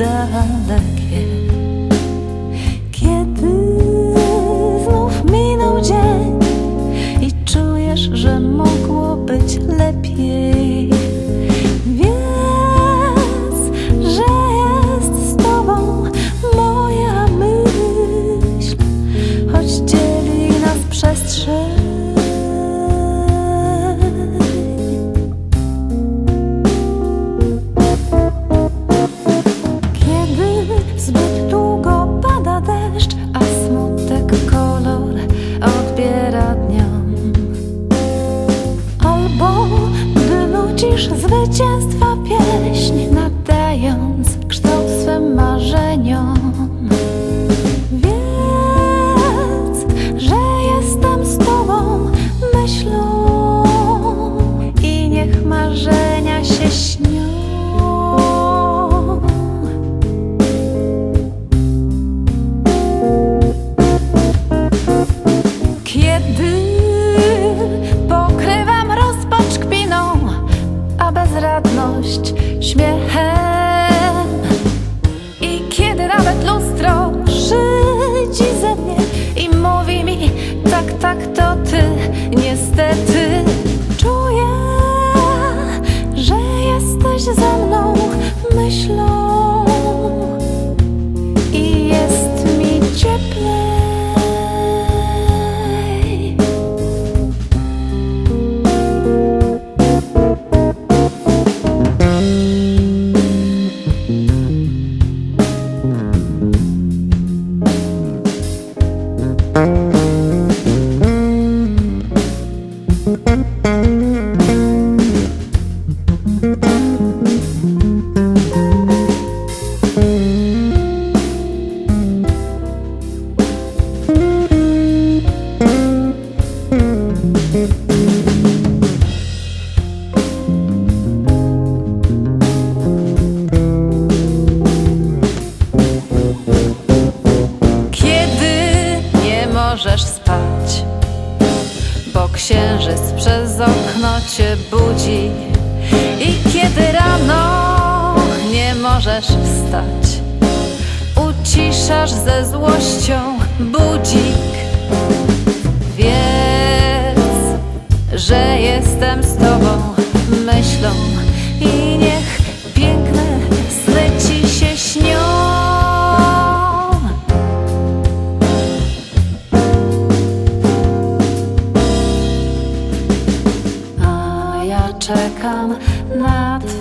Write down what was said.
dalekie. Kiedy znów minął dzień I czujesz, że mogło być lepiej. Coca-Cola. dziś ze mną myślą. możesz spać. Bo księżyc przez okno cię budzi I kiedy rano nie możesz wstać Uciszasz ze złością czekam na Twoje